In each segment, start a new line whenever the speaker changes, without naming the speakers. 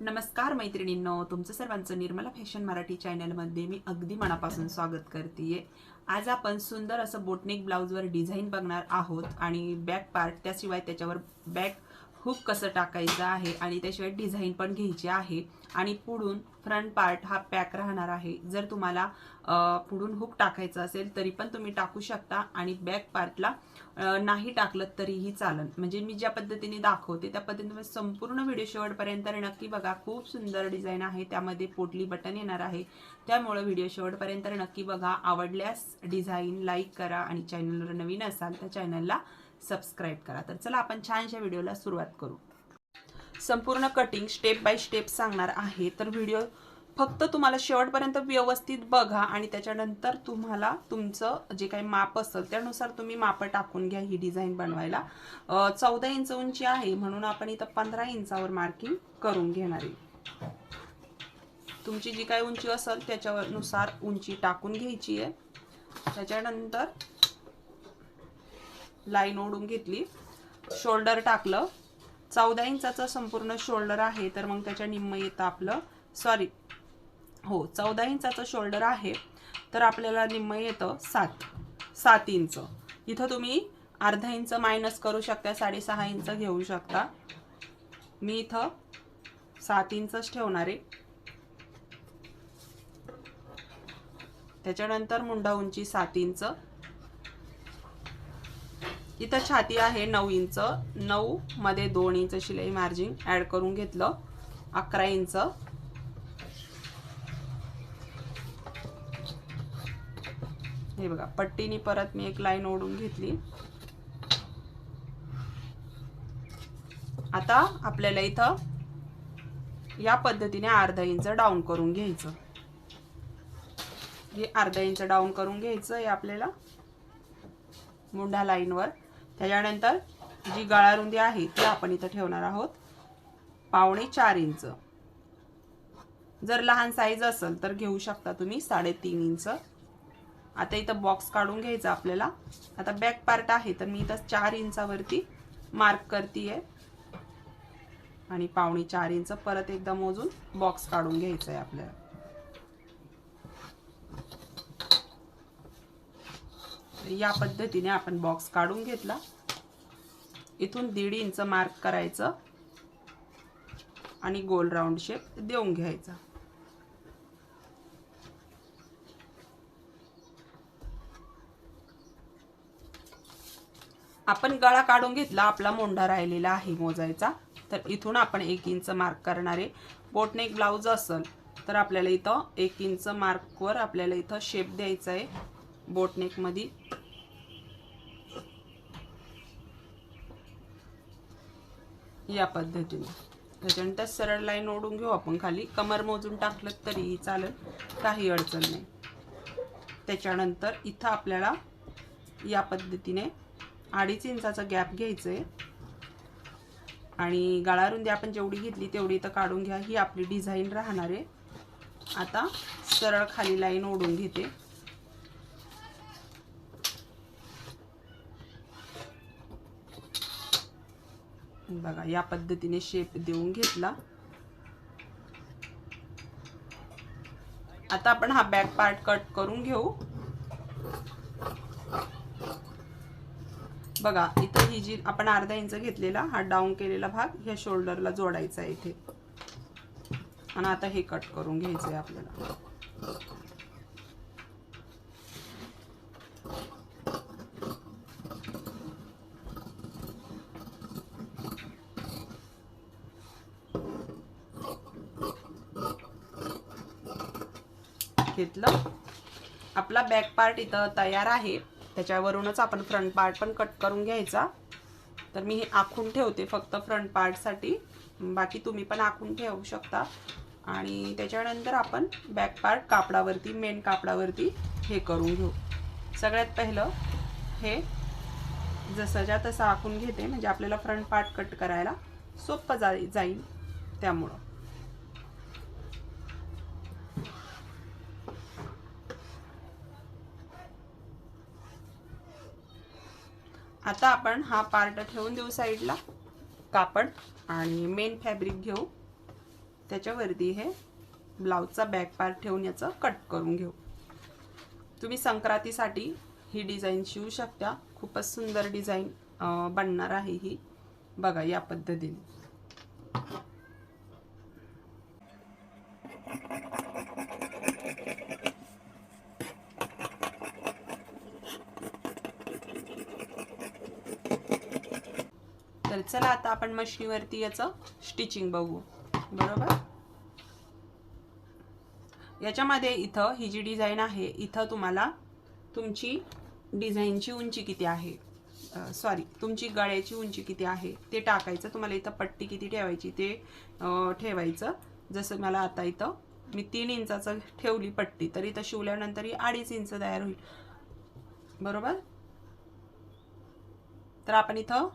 नमस्कार मैत्रिणींनो तुमचं सर्वांचं निर्मला फॅशन मराठी चॅनलमध्ये मी अगदी मनापासून स्वागत करते आज आपण सुंदर असं बोटनेक ब्लाऊजवर डिझाईन बघणार आहोत आणि बॅक पार्ट त्याशिवाय त्याच्यावर बॅक हुक कसं टाकायचं आहे आणि त्याशिवाय डिझाईन पण घ्यायची आहे. आणि पुढून फ्रंट पार्ट हा पॅक राहणार आहे. जर तुम्हाला पुढून हुक टाकायचं असेल तरी पण तुम्ही टाकू शकता आणि बॅक पार्टला नाही टाकलं तरीही चालन. म्हणजे मी ज्या पद्धतीने दाखवते त्या पद्धतीने तुम्ही संपूर्ण व्हिडिओ शेवटपर्यंत नक्की बघा. खूप सुंदर डिझाईन आहे. त्यामध्ये पोटली बटन येणार आहे. त्यामुळं व्हिडिओ शेवटपर्यंत नक्की बघा. आवडल्यास डिझाईन लाईक करा आणि चॅनलवर नवीन असाल तर चॅनलला सबस्क्राईब करा. तर चला आपण छानशा व्हिडिओला सुरुवात करू. संपूर्ण कटिंग स्टेप बाय स्टेप सांगणार आहे. तर व्हिडिओ फक्त तुम्हाला शेवटपर्यंत व्यवस्थित बघा आणि त्याच्यानंतर तुम्हाला तुमचं जे काही माप असेल त्यानुसार तुम्ही माप टाकून घ्या ही डिझाईन बनवायला. चौदा इंच उंची आहे म्हणून आपण इथं पंधरा इंचावर मार्किंग करून घेणार आहे. तुमची जी काही उंची असेल त्याच्यावर नुसार उंची टाकून घ्यायची आहे. त्याच्यानंतर लाईन ओढून घेतली. शोल्डर टाकलं. चौदा इंचाचं संपूर्ण शोल्डर आहे तर मग त्याच्या निम्म येतं आपलं. सॉरी हो चौदा इंचाचं शोल्डर आहे तर आपल्याला निम्म येतं सात. सात इंच. इथं तुम्ही अर्धा इंच मायनस करू शकता साडेसहा इंच घेऊ शकता. मी इथं सात इंचच ठेवणार आहे. त्याच्यानंतर मुंडा उंची सात इंच. इथं छाती आहे नऊ इंच. नऊ मध्ये दोन इंच शिलाई मार्जिन ऍड करून घेतलं. अकरा इंच. हे बघा पट्टीनी परत मी एक लाईन ओढून घेतली. आता आपल्याला इथं या पद्धतीने अर्धा इंच डाऊन करून घ्यायचं. हे अर्धा इंच डाऊन करून घ्यायचं आहे आपल्याला. मुंडा लाईनवर त्याच्यानंतर जी गळारुंदी आहे ती आपण इथं ठेवणार आहोत. पावणे चार इंच. जर लहान साईज असेल तर घेऊ शकता तुम्ही साडेतीन इंच. आता इथं बॉक्स काढून घ्यायचा आपल्याला. आता बॅक पार्ट आहे तर मी इथं चार इंचावरती मार्क करते आणि पावणे चार इंच परत एकदा मोजून बॉक्स काढून घ्यायचा आहे आपल्याला. या पद्धतीने आपण बॉक्स काढून घेतला. इथून दीड इंच मार्क करायचं आणि गोल राऊंड शेप देऊन घ्यायचा. आपण गळा काढून घेतला आपला मोंढा राहिलेला आहे मोजायचा. तर इथून आपण एक इंच मार्क करणारे बोटनेक ब्लाऊज असेल तर आपल्याला इथं एक इंच मार्कवर आपल्याला इथं शेप द्यायचा आहे. बोटनेकमध्ये या पद्धतीने. त्याच्यानंतर सरळ लाईन ओढून घेऊ आपण खाली. कमर मोजून टाकलं तरीही चालेल. काही अडचण नाही. त्याच्यानंतर इथं आपल्याला या पद्धतीने अडीच इंचाचा गॅप घ्यायचं आहे आणि गळारुंदी आपण जेवढी घेतली तेवढी इथं काढून घ्या. ही आपली डिझाईन राहणार आहे. आता सरळ खाली लाईन ओढून घेते. बघा या पद्धतीने शेप देऊन घेतला. आता आपण हा बॅक पार्ट कट करून घेऊ. बघा इथं ही जी आपण अर्धा इंच घेतलेला हा डाऊन केलेला भाग ह्या शोल्डरला जोडायचा आहे इथे. आणि आता हे कट करून घ्यायचं आहे आपल्याला. घेतलं. आपला बॅक पार्ट इथं तयार आहे. त्याच्यावरूनच आपण फ्रंट पार्ट पण कट करून घ्यायचा. तर मी हे आखून ठेवते फक्त फ्रंट पार्टसाठी बाकी तुम्ही पण आखून ठेवू शकता. आणि त्याच्यानंतर आपण बॅक पार्ट कापडावरती मेन कापडावरती हे करून घेऊ. सगळ्यात पहिलं हे जसंच्या तसं आखून घेते. म्हणजे आपल्याला फ्रंट पार्ट कट करायला सोपं जाई जाईल त्यामुळं. आता आपण हा पार्ट ठेवून देऊ साईडला कापड आणि मेन फॅब्रिक घेऊ. त्याच्यावरती हे ब्लाऊजचा बॅक पार्ट ठेवून याचं कट करून घेऊ. तुम्ही संक्रांतीसाठी ही डिझाईन शिवू शकता. खूपच सुंदर डिझाईन बनणार आहे ही. बघा या पद्धतीने. चला आता आपण मशीनवरती याचं स्टिचिंग बघू. बरोबर? याच्यामध्ये इथं ही जी डिझाईन आहे इथं तुम्हाला तुमची डिझाईनची उंची किती आहे? सॉरी तुमची गळ्याची उंची किती आहे? ते टाकायचं. तुम्हाला इथं पट्टी किती ठेवायची ते ठेवायचं. जसं मला आता इथं मी तीन इंचाचं ठेवली पट्टी तर इथं शिवल्यानंतर ही अडीच इंच तयार होईल. बरोबर? तर आपण इथं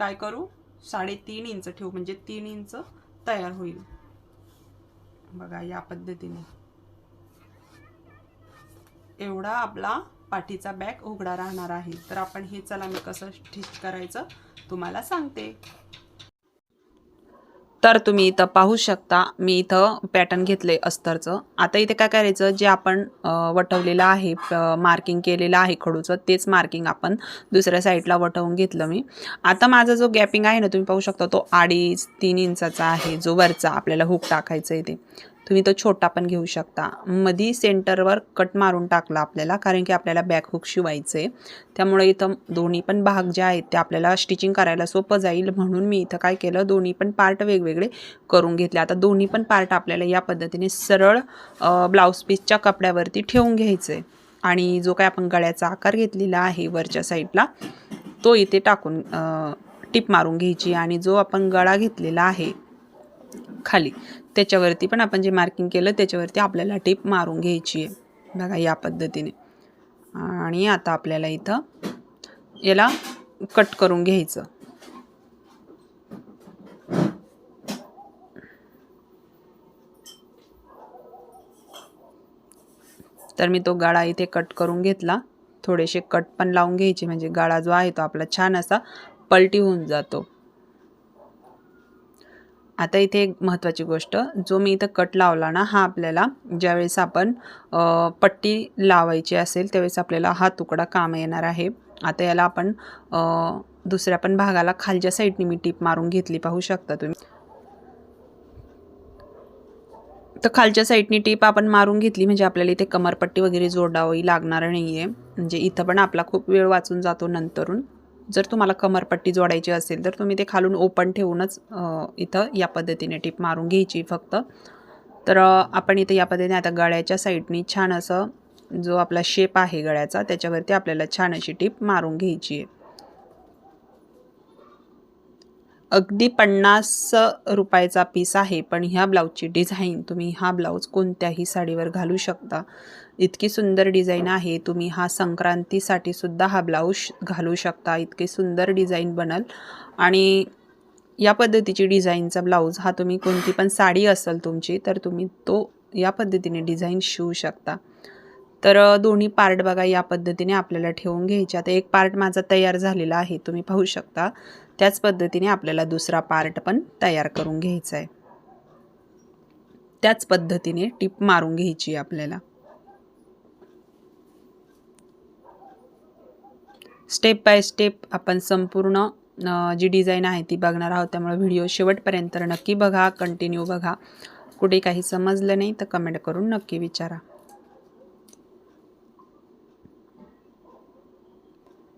काय करू? साडेतीन इंच ठेवू म्हणजे तीन इंच तयार होईल. बघा या पद्धतीने. एवढा आपला पाठीचा बॅग उघडा राहणार आहे. तर आपण हे चला मी कसं स्टिच करायचं तुम्हाला सांगते. तर तुम्ही इथं पाहू शकता मी इथं पॅटर्न घेतले अस्तरचं. आता इथे काय करायचं जे आपण वटवलेलं आहे मार्किंग केलेलं आहे खडूचं तेच मार्किंग आपण दुसऱ्या साईडला वटवून घेतलं मी. आता माझा जो गॅपिंग आहे ना तुम्ही पाहू शकता तो अडीच तीन इंचाचा आहे जो वरचा आपल्याला हुक टाकायचा आहे ते. तुम्ही तो छोटा पण घेऊ शकता. मधी सेंटरवर कट मारून टाकला आपल्याला कारण की आपल्याला बॅकहुक शिवायचे शिवायचं आहे त्यामुळे इथं दोन्ही पण भाग जे आहेत ते आपल्याला स्टिचिंग करायला सोपं जाईल. म्हणून मी इथं काय केलं दोन्ही पण पार्ट वेगवेगळे करून घेतले. आता दोन्ही पण पार्ट आपल्याला या पद्धतीने सरळ ब्लाऊज पीसच्या कपड्यावरती ठेवून घ्यायचं आहे आणि जो काय आपण गळ्याचा आकार घेतलेला आहे वरच्या साईडला तो इथे टाकून टिप मारून घ्यायची. आणि जो आपण गळा घेतलेला आहे खाली त्याच्यावरती पण आपण जे मार्किंग केलं त्याच्यावरती आपल्याला टिप मारून घ्यायची आहे. बघा या पद्धतीने. आणि आता आपल्याला इथं याला कट करून घ्यायचं. तर मी तो गाळा इथे कट करून घेतला. थोडेसे कट पण लावून घ्यायचे म्हणजे गाळा जो आहे तो आपला छान असा पलटी होऊन जातो. आता इथे एक महत्त्वाची गोष्ट जो मी इथं कट लावला ना हा आपल्याला ज्यावेळेस आपण पट्टी लावायची असेल त्यावेळेस आपल्याला हा तुकडा काम येणार आहे. आता याला आपण दुसऱ्या पण भागाला खालच्या साईडने मी टीप मारून घेतली पाहू शकता तुम्ही. तर खालच्या साईडनी टीप आपण मारून घेतली म्हणजे आपल्याला इथे कमरपट्टी वगैरे जोडावी लागणार नाही आहे म्हणजे इथं पण आपला खूप वेळ वाचून जातो नंतरून. जर तुम्हाला कमरपट्टी जोडायची असेल तर तुम्ही ते खालून ओपन ठेवूनच इथं या पद्धतीने टिप मारून घ्यायची फक्त. तर आपण इथं या पद्धतीने आता गळ्याच्या साईडनी छान असं जो आपला शेप आहे गळ्याचा त्याच्यावरती आपल्याला छान अशी टीप मारून घ्यायची आहे. अगदी पन्नास रुपयाचा पीस आहे पण ह्या ब्लाऊजची डिझाईन तुम्ही हा ब्लाऊज कोणत्याही साडीवर घालू शकता. इतकी सुंदर डिझाईन आहे तुम्ही हा संक्रांतीसाठी सुद्धा हा ब्लाऊज घालू शकता. इतकी सुंदर डिझाईन बनल. आणि या पद्धतीची डिझाईनचा ब्लाऊज हा तुम्ही कोणती पण साडी असेल तुमची तर तुम्ही तो या पद्धतीने डिझाईन शिवू शकता. तर दोन्ही पार्ट बघा या पद्धतीने आपल्याला ठेवून घ्यायचे. आता एक पार्ट माझा तयार झालेला आहे तुम्ही पाहू शकता. त्याच पद्धतीने आपल्याला दुसरा पार्ट पण तयार करून घ्यायचा आहे त्याच पद्धतीने टिप मारून घ्यायची आहे आपल्याला. स्टेप बाय स्टेप आपण संपूर्ण जी डिझाईन आहे ती बघणार आहोत. त्यामुळे व्हिडिओ शेवटपर्यंत नक्की बघा कंटिन्यू बघा. कुठे काही समजलं नाही तर कमेंट करून नक्की विचारा.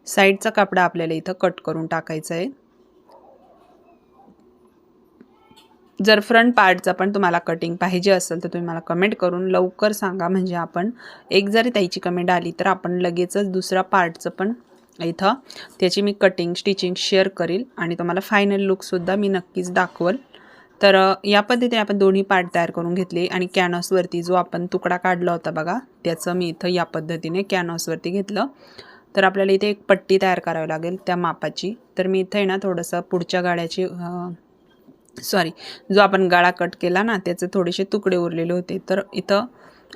साईडचा कपडा आपल्याला इथं कट करून टाकायचा आहे. जर फ्रंट पार्टचा पण तुम्हाला कटिंग पाहिजे असेल तर तुम्ही मला कमेंट करून लवकर सांगा. म्हणजे आपण एक जरी त्याची कमेंट आली तर आपण लगेचच दुसऱ्या पार्टचं पण इथं. त्याची मी कटिंग स्टिचिंग शेअर करील आणि तुम्हाला फायनल लुकसुद्धा मी नक्कीच दाखवल. तर या पद्धतीने आपण दोन्ही पार्ट तयार करून घेतले आणि कॅनॉसवरती जो आपण तुकडा काढला होता बघा त्याचं मी इथं या पद्धतीने कॅनॉसवरती घेतलं. तर आपल्याला इथे एक पट्टी तयार करावी लागेल त्या मापाची. तर मी इथं आहे ना थोडंसं पुढच्या गाड्याची सॉरी जो आपण गाळा कट केला ना त्याचे थोडेसे तुकडे उरलेले होते. तर इथं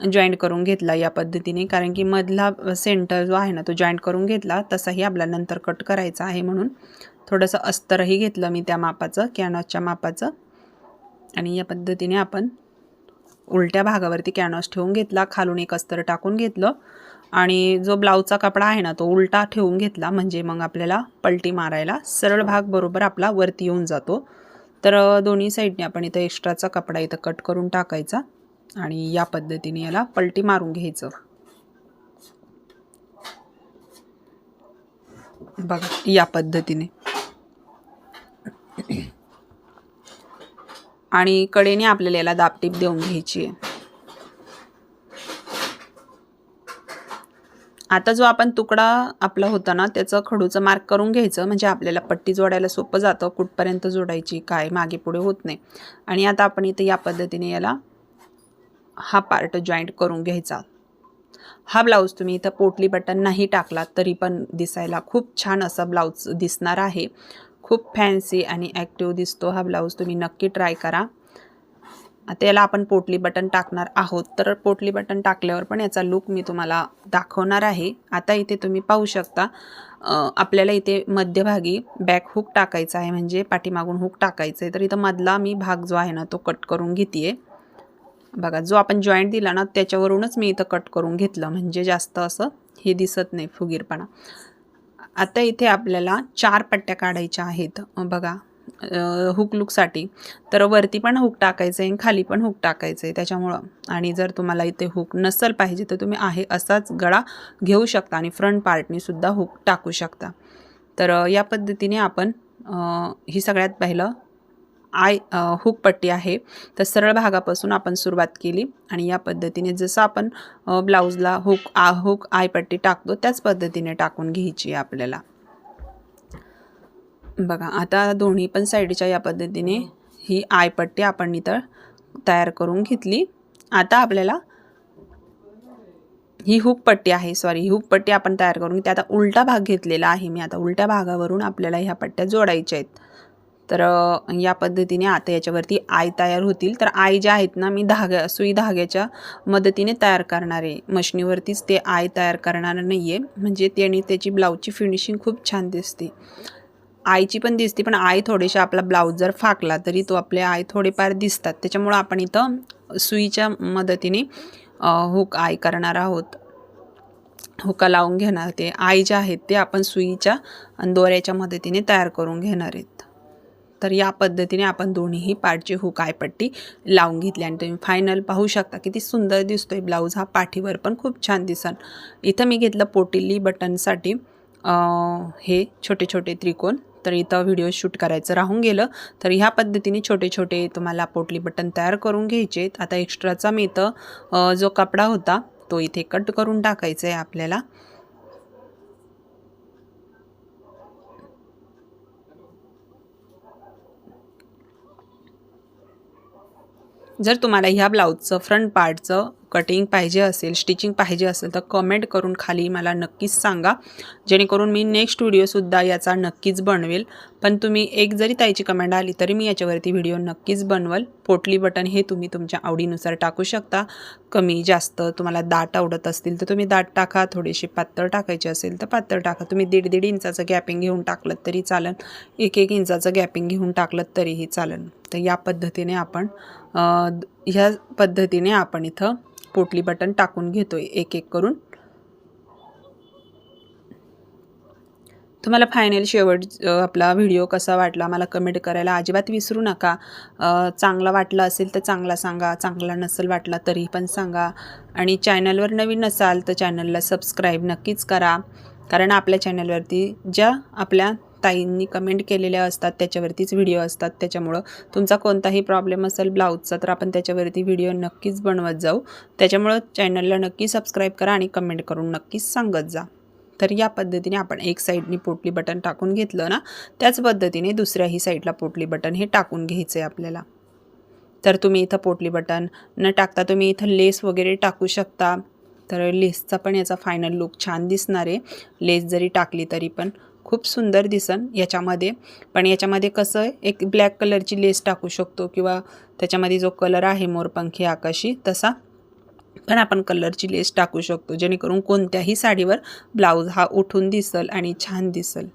जॉईंट करून घेतला या पद्धतीने. कारण की मधला सेंटर जो आहे ना तो जॉईंट करून घेतला तसाही आपला नंतर कट करायचा आहे म्हणून. थोडंसं अस्तरही घेतलं मी त्या मापाचं कॅनॉसच्या मापाचं. आणि या पद्धतीने आपण उलट्या भागावरती कॅनॉस ठेवून घेतला खालून एक अस्तर टाकून घेतलं. आणि जो ब्लाऊजचा कपडा आहे ना तो उलटा ठेवून घेतला. म्हणजे मग आपल्याला पलटी मारायला सरळ भाग बरोबर आपला वरती येऊन जातो. तर दोन्ही साईडने आपण इथं एक्स्ट्राचा कपडा इथं कट करून टाकायचा. आणि या पद्धतीने याला पलटी मारून घ्यायचं. बघा या पद्धतीने. आणि कडेने आपल्याला याला दापटीप देऊन घ्यायची आहे. आता जो आपण तुकडा आपला होता ना त्याचं खडूचं मार्क करून घ्यायचं म्हणजे आपल्याला पट्टी जोडायला सोपं जातं कुठपर्यंत जोडायची काय मागे पुढे होत नाही. आणि आता आपण इथे या पद्धतीने याला हा पार्ट जॉईंट करून घ्यायचा. हा ब्लाऊज तुम्ही इथं पोटली बटन नाही टाकलात तरी पण दिसायला खूप छान असा ब्लाऊज दिसणार आहे. खूप फॅन्सी आणि ॲक्टिव्ह दिसतो हा ब्लाऊज तुम्ही नक्की ट्राय करा. आता याला आपण पोटली बटन टाकणार आहोत. तर पोटली बटन टाकल्यावर पण याचा लुक मी तुम्हाला दाखवणार आहे. आता इथे तुम्ही पाहू शकता आपल्याला इथे मध्यभागी बॅक हुक टाकायचा आहे म्हणजे पाठीमागून हुक टाकायचं आहे तर इथं मधला मी भाग जो आहे ना तो कट करून घेते बघा जो आपण जॉईंट दिला ना त्याच्यावरूनच मी इथं कट करून घेतलं. म्हणजे जास्त असं हे दिसत नाही फुगीरपणा. आता इथे आपल्याला चार पट्ट्या काढायच्या आहेत. बघा हुक लुकसाठी तर वरती पण हुक टाकायचं आहे खाली पण हुक टाकायचं आहे त्याच्यामुळं. आणि जर तुम्हाला इथे हुक नसल पाहिजे तर तुम्ही आहे असाच गळा घेऊ शकता आणि फ्रंट पार्टनीसुद्धा हुक टाकू शकता. तर या पद्धतीने आपण ही सगळ्यात पहिलं आय हुक पट्टी आहे. तर सरळ भागापासून आपण सुरुवात केली आणि या पद्धतीने जसं आपण ब्लाऊजला हुक आ हुक आय पट्टी टाकतो त्याच पद्धतीने टाकून घ्यायची आहे आपल्याला. बघा आता दोन्ही पण साईडच्या या पद्धतीने ही आय पट्टी आपण इथं तयार करून घेतली. आता आपल्याला ही हुक पट्टी आहे सॉरी ही हुक पट्टी आपण तयार करून घेतली आता उलटा भाग घेतलेला आहे मी. आता उलट्या भागावरून आपल्याला ह्या पट्ट्या जोडायच्या आहेत. तर या पद्धतीने आता याच्यावरती आय तयार होतील. तर आय ज्या आहेत ना मी धाग्या सुई धाग्याच्या मदतीने तयार करणार आहे. मशनीवरतीच ते आय तयार करणार नाही आहे म्हणजे त्याने त्याची ब्लाऊजची फिनिशिंग खूप छान दिसते. आईची पण दिसते पण आई थोडेशा आपला ब्लाऊज जर फाकला तरी तो आपले आय थोडेफार दिसतात. त्याच्यामुळं आपण इथं सुईच्या मदतीने हुक आय करणार आहोत. हुका लावून घेणार ते. आई जे आहेत ते आपण सुईच्या आणि दोऱ्याच्या मदतीने तयार करून घेणार आहेत. तर या पद्धतीने आपण दोन्हीही पाठची हुक आय पट्टी लावून घेतली. आणि तुम्ही फायनल पाहू शकता किती सुंदर दिसतोय ब्लाऊज हा. पाठीवर पण खूप छान दिसन. इथं मी घेतलं पोटिल्ली बटनसाठी. हे छोटे छोटे त्रिकोण. तर इथं व्हिडिओ शूट करायचं राहून गेलं. तर ह्या पद्धतीने छोटे छोटे तुम्हाला पोटली बटन तयार करून घ्यायचे. आहेत आता एक्स्ट्राचा मी इथं जो कपडा होता तो इथे कट करून टाकायचा आहे आपल्याला. जर तुम्हाला ह्या ब्लाऊजचं फ्रंट पार्टचं कटिंग पाहिजे असेल स्टिचिंग पाहिजे असेल तर कमेंट करून खाली मला नक्कीच सांगा. जेणेकरून मी नेक्स्ट व्हिडिओसुद्धा याचा नक्कीच बनवेल. पण तुम्ही एक जरी ताईची कमेंट आली तरी मी याच्यावरती व्हिडिओ नक्कीच बनवल. पोटली बटन हे तुम्ही तुमच्या आवडीनुसार टाकू शकता. कमी जास्त तुम्हाला दाट आवडत असतील तर तुम्ही दाट टाका. थोडीशी पातळ टाकायची असेल तर पातळ टाका. तुम्ही दीड दीड इंचाचं गॅपिंग घेऊन टाकलं तरी चालेल एक एक इंचाचं गॅपिंग घेऊन टाकलं तरीही चालेल तर या पद्धतीने आपण ह्या पद्धतीने आपण इथं पोटली बटन टाकून घेतोय एक एक करून. तुम्हाला फायनल शेवट आपला व्हिडिओ कसा वाटला मला कमेंट करायला अजिबात विसरू नका. चांगला वाटला असेल तर चांगला सांगा चांगला नसेल वाटला तरी पण सांगा. आणि चॅनलवर नवीन नसाल तर चॅनलला सबस्क्राईब नक्कीच करा. कारण आपल्या चॅनलवरती ज्या आपल्या ताईंनी कमेंट केलेल्या असतात त्याच्यावरतीच व्हिडिओ असतात. त्याच्यामुळं तुमचा कोणताही प्रॉब्लेम असेल ब्लाऊजचा तर आपण त्याच्यावरती व्हिडिओ नक्कीच बनवत जाऊ. त्याच्यामुळं चॅनलला नक्की सबस्क्राईब करा आणि कमेंट करून नक्कीच सांगत जा. तर या पद्धतीने आपण एक साईडनी पोटली बटन टाकून घेतलं ना त्याच पद्धतीने दुसऱ्याही साईडला पोटली बटन हे टाकून घ्यायचं आहे आपल्याला. तर तुम्ही इथं पोटली बटन न टाकता तुम्ही इथं लेस वगैरे टाकू शकता. तर लेसचा पण याचा फायनल लुक छान दिसणार आहे. लेस जरी टाकली तरी पण खूप सुंदर दिसन याच्यामध्ये. पण याच्यामध्ये कसं आहे एक ब्लॅक कलरची लेस टाकू शकतो किंवा त्याच्यामध्ये जो कलर आहे मोरपंखी आकाशी तसा. पण आपण कलरची लेस टाकू शकतो जेणेकरून कोणत्याही साडीवर ब्लाऊज हा उठून दिसल आणि छान दिसल.